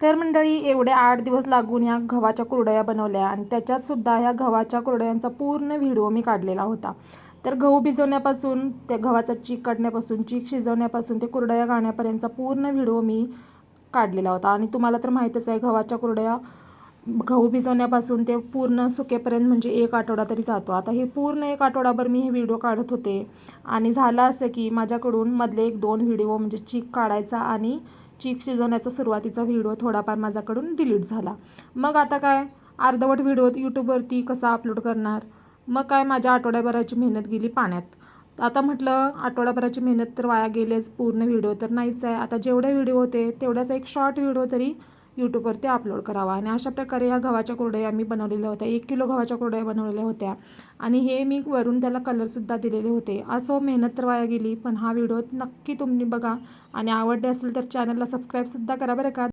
तर मंडळी एवढे आठ दिवस लागून ह्या गव्हाच्या कुरडया बनवल्या आणि त्याच्यातसुद्धा ह्या गव्हाच्या कुरडयांचा पूर्ण व्हिडिओ मी काढलेला होता. तर गहू भिजवण्यापासून त्या गव्हाचा चीक काढण्यापासून चीक शिजवण्यापासून ते कुरडया गाण्यापर्यंतचा पूर्ण व्हिडिओ मी काढलेला होता. आणि तुम्हाला तर माहीतच आहे गव्हाच्या कुरडया गहू भिजवण्यापासून ते पूर्ण सुकेपर्यंत म्हणजे एक आठवडा तरी जातो. आता हे पूर्ण एक आठवडाभर मी हे व्हिडिओ काढत होते. आणि झालं असं की माझ्याकडून मधले एक दोन व्हिडिओ म्हणजे चीक काढायचा आणि चीक शिजवण्याचा सुरुवातीचा व्हिडिओ थोडाफार माझ्याकडून डिलीट झाला. मग आता काय? अर्धवट व्हिडिओ यूट्यूबवरती कसा अपलोड करणार? मग काय माझ्या आठवड्याभराची मेहनत गेली पाण्यात. आता म्हटलं आठवड्याभराची मेहनत तर वाया गेलेच पूर्ण व्हिडिओ तर नाहीच आहे. आता जेवढे व्हिडिओ होते तेवढ्याचा एक शॉर्ट व्हिडिओ तरी यूट्यूबवरती अपलोड करावा. आणि अशा प्रकारे ह्या गव्हाच्या कुरडया मी बनवलेल्या होत्या. एक किलो गव्हाच्या कुरडया बनवलेल्या होत्या. आणि हे मी वरून त्याला कलरसुद्धा दिलेले होते. असो मेहनत तर वाया गेली पण हा व्हिडिओ नक्की तुम्ही बघा. आणि आवडले असेल तर चॅनलला सबस्क्राईबसुद्धा करा बरं का.